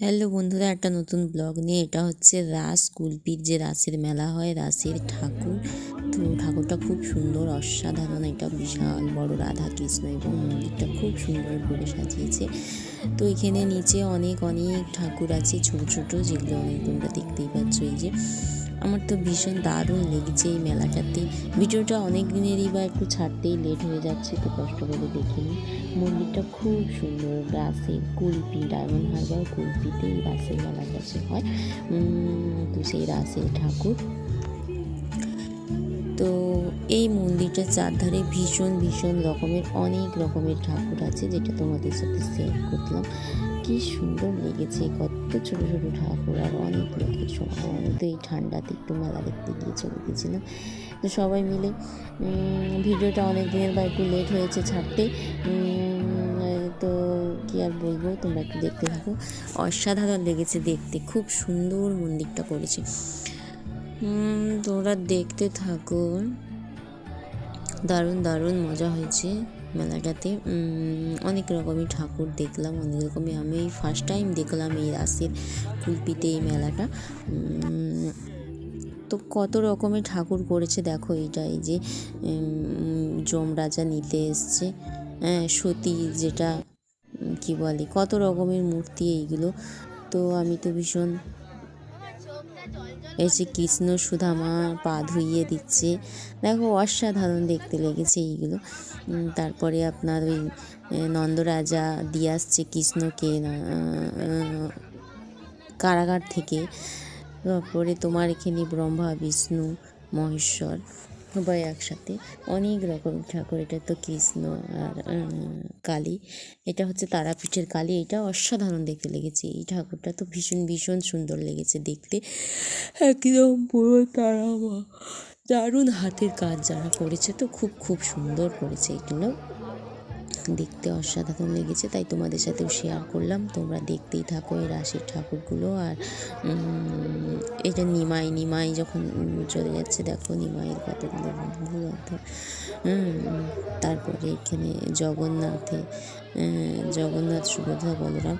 Hello বন্ধুরা, একটা নতুন ব্লগ নিয়ে। এটা হচ্ছে রাস, কুলপির যে রাসের মেলা হয়, রাসের ঠাকুর। তো ঠাকুরটা খুব সুন্দর, অসাধারণ। একটা বিশাল বড় রাধা কৃষ্ণ এবং মন্দিরটা খুব সুন্দর করে সাজিয়েছে। তো এখানে নিচে অনেক অনেক ঠাকুর আছে, ছোট ছোট, যেগুলো অনেক তোমরা দেখতেই পাচ্ছ এই যে। আমার তো ভীষণ দারুণ লেগেছে এই মেলাটাতে। ভিডিওটা অনেক দিনেরই বা একটু ছাড়তেই লেট হয়ে যাচ্ছে, তো কষ্ট করে দেখিনি। মন্দিরটা খুব সুন্দর রাসের কুলপি ডায়মন্ড হারবার কুলপিতে এই রাসের কাছে হয়। তো সেই রাসের ঠাকুর। তো এই মন্দিরটার চারধারে ভীষণ ভীষণ রকমের, অনেক রকমের ঠাকুর আছে যেটা তোমাদের সাথে শেয়ার করলাম। কি সুন্দর লেগেছে, কত ছোট ছোট ঠাকুর আর অনেক লোকের সমাগম। তো এই ঠান্ডাতে একটু মেলা দেখতে গিয়ে চলে গেছিলাম। তো সবাই মিলে ভিডিওটা অনেক দিনের বা একটু লেট হয়েছে ছাড়তে তো কি আর বলব, তোমরা একটু দেখতে থাকো। অসাধারণ লেগেছে দেখতে, খুব সুন্দর মন্দিরটা করেছে। তোমরা দেখতে থাকো। দারুণ দারুণ মজা হয়েছে মেলাটাতে। অনেক রকমের ঠাকুর দেখলাম অনেক রকমই। আমি ফার্স্ট টাইম দেখলাম এই রাসের কুলপিতে এই মেলাটা। তো কত রকমের ঠাকুর করেছে দেখো এটা এই যে উম, যম রাজা নিতে এসছে হ্যাঁ সতী যেটা কি বলে কত রকমের মূর্তি এইগুলো। তো আমি তো ভীষণ এসে কৃষ্ণ সুধামা পা ধুইয়ে দিচ্ছে। দেখো অসাধারণ দেখতে লেগেছে এইগুলো। তারপরে আপনার ওই নন্দরাজা দিয়ে আসছে কৃষ্ণকে কারাগার থেকে। তারপরে তোমার এখানে ব্রহ্মা, বিষ্ণু, মহেশ্বর। সবাই একসাথে অনেক রকম ঠাকুর। এটা তো কৃষ্ণ আর কালী। এটা হচ্ছে তারাপীঠের কালী। এটা অসাধারণ দেখতে লেগেছে। এই ঠাকুরটা তো ভীষণ ভীষণ সুন্দর লেগেছে দেখতে। একদম পুরো তারা দারুণ হাতের কাজ যারা করেছে তো খুব খুব সুন্দর করেছে। এগুলো দেখতে অসাধারণ লেগেছে, তাই তোমাদের সাথেও শেয়ার করলাম। তোমরা দেখতেই থাকো এই রাশির ঠাকুরগুলো আর এটা নিমাই নিমাই যখন চলে যাচ্ছে, দেখো নিমাইয়ের কতগুলো তারপরে এখানে জগন্নাথে জগন্নাথ সুভদ্রা বলরাম।